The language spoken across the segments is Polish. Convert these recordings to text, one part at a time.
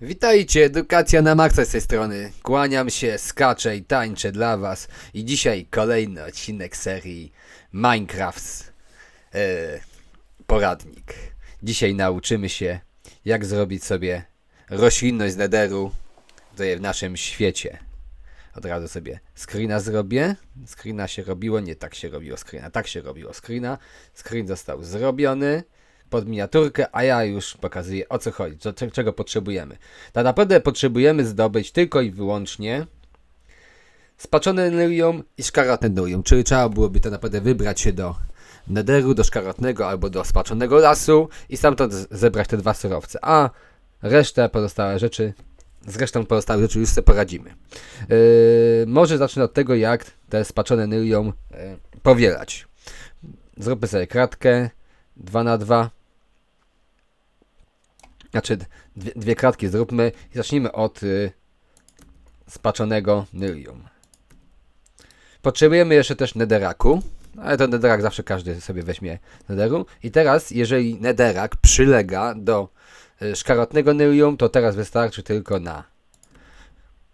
Witajcie, edukacja na maksa z tej strony. Kłaniam się, skaczę i tańczę dla was. I dzisiaj kolejny odcinek serii Minecraft e, Poradnik. Dzisiaj nauczymy się, jak zrobić sobie roślinność z nederu w naszym świecie. Od razu sobie screena zrobię. Screena się robiło, nie tak się robiło screena, tak się robiło screena. Screen został zrobiony pod miniaturkę, a ja już pokazuję o co chodzi, co, cze- czego potrzebujemy. Tak naprawdę potrzebujemy zdobyć tylko i wyłącznie spaczone nylium i szkaratne nylium, czyli trzeba byłoby tak naprawdę wybrać się do nederu, do szkaratnego albo do spaczonego lasu i stamtąd zebrać te dwa surowce, a resztę pozostałe rzeczy, z resztą pozostałych rzeczy już sobie poradzimy. Yy, może zacznę od tego, jak te spaczone nylium yy, powielać. Zróbmy sobie kratkę 2 na 2 znaczy dwie, dwie kratki zróbmy i zacznijmy od y, spaczonego nylium. Potrzebujemy jeszcze też nederaku, ale to nederak zawsze każdy sobie weźmie nederu. I teraz, jeżeli nederak przylega do y, szkarotnego nylium, to teraz wystarczy tylko na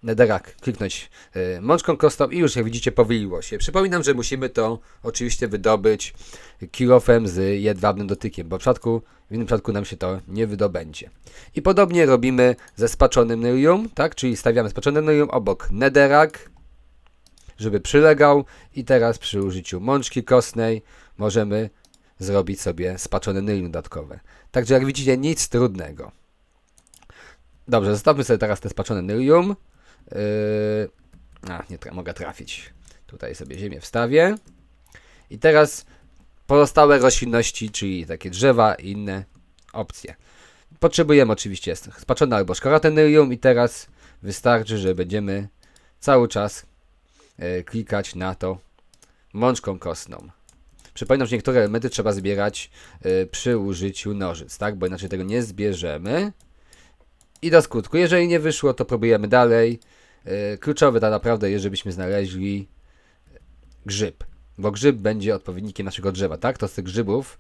nederak kliknąć y, mączką kostą i już jak widzicie powyliło się. Przypominam, że musimy to oczywiście wydobyć kilofem z jedwabnym dotykiem, bo w, przypadku, w innym przypadku nam się to nie wydobędzie. I podobnie robimy ze spaczonym nylium, tak? Czyli stawiamy spaczone nylium obok nederak, żeby przylegał i teraz przy użyciu mączki kostnej możemy zrobić sobie spaczone nylium dodatkowe. Także jak widzicie nic trudnego. Dobrze, zostawmy sobie teraz te spaczone nylium. Yy... A, nie tra- mogę trafić. Tutaj sobie ziemię wstawię. I teraz pozostałe roślinności, czyli takie drzewa i inne opcje. Potrzebujemy oczywiście spaczone albo szkarotenyrium i teraz wystarczy, że będziemy cały czas e, klikać na to mączką kostną. Przypominam, że niektóre elementy trzeba zbierać e, przy użyciu nożyc, tak? Bo inaczej tego nie zbierzemy. I do skutku. Jeżeli nie wyszło, to próbujemy dalej. E, Kluczowe tak naprawdę jest, żebyśmy znaleźli grzyb bo grzyb będzie odpowiednikiem naszego drzewa, tak? To z tych grzybów,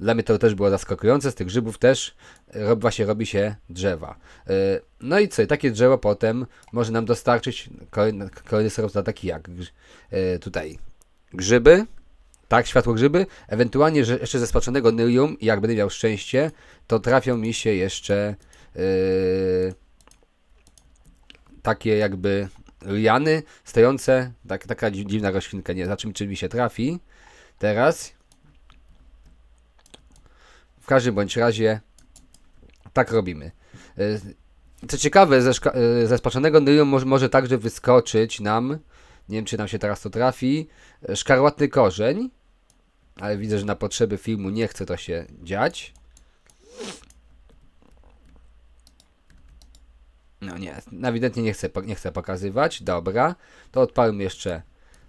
dla mnie to też było zaskakujące, z tych grzybów też e, rob, właśnie robi się drzewa. E, No i co, i takie drzewo potem może nam dostarczyć kolejny, kolejny surowce taki jak tutaj grzyby, tak, światło grzyby, ewentualnie że jeszcze ze spaczonego nylium, jak będę miał szczęście, to trafią mi się jeszcze e, takie jakby liany stojące, tak, taka dzi- dziwna roślinka, nie za czym czy mi się trafi teraz. W każdym bądź razie tak robimy. Y, Co ciekawe, ze, y, ze spaczonego nylium może, może także wyskoczyć nam, nie wiem czy nam się teraz to trafi, szkarłatny korzeń, ale widzę, że na potrzeby filmu nie chce to się dziać. No nie, ewidentnie nie chcę, nie chcę pokazywać. Dobra, to odpalmy jeszcze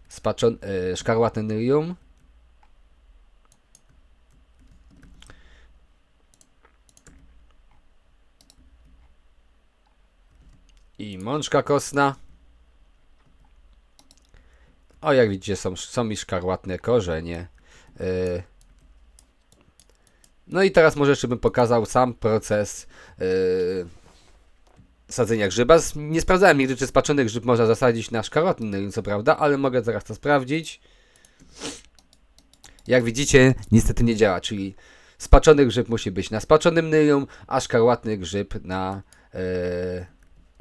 spaczon, y. I mączka kostna. O, jak widzicie, są, są mi szkarłatne korzenie. Y, no i teraz może jeszcze bym pokazał sam proces y, sadzenia grzyba. Nie sprawdzałem nigdy, czy spaczony grzyb można zasadzić na szkarłatny nylium, co prawda, ale mogę zaraz to sprawdzić. Jak widzicie, niestety nie działa, czyli spaczony grzyb musi być na spaczonym nylium, a szkarłatny grzyb na e,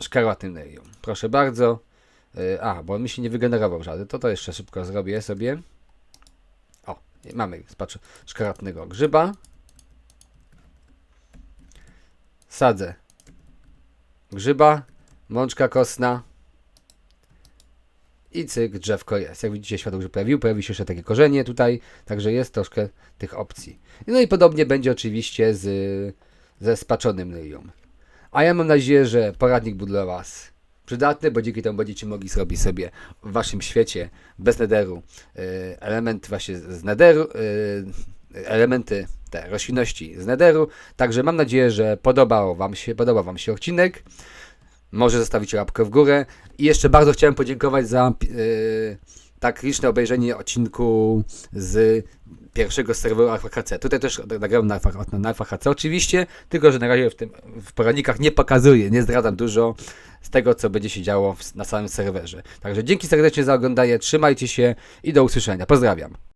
szkarłatnym nylium. Proszę bardzo. E, a, bo mi się nie wygenerował żaden, to to jeszcze szybko zrobię sobie. O, mamy szkarłatnego grzyba. Sadzę grzyba, mączka kostna i cyk, drzewko jest. Jak widzicie, światło już pojawił, pojawi się jeszcze takie korzenie tutaj, także jest troszkę tych opcji. No i podobnie będzie oczywiście z, ze spaczonym nylium. A ja mam nadzieję, że poradnik był dla Was przydatny, bo dzięki temu będziecie mogli zrobić sobie w Waszym świecie bez nederu y, element właśnie z nederu, y, elementy te roślinności z nederu. Także mam nadzieję, że podobał Wam się, podobał Wam się odcinek. Może zostawicie łapkę w górę. I jeszcze bardzo chciałem podziękować za yy, tak liczne obejrzenie odcinku z pierwszego serweru Alpha HC. Tutaj też nagrałem na na Alpha HC oczywiście, tylko że na razie w, tym, w poradnikach nie pokazuję, nie zdradzam dużo z tego, co będzie się działo w, na samym serwerze. Także dzięki serdecznie za oglądanie, trzymajcie się i do usłyszenia. Pozdrawiam.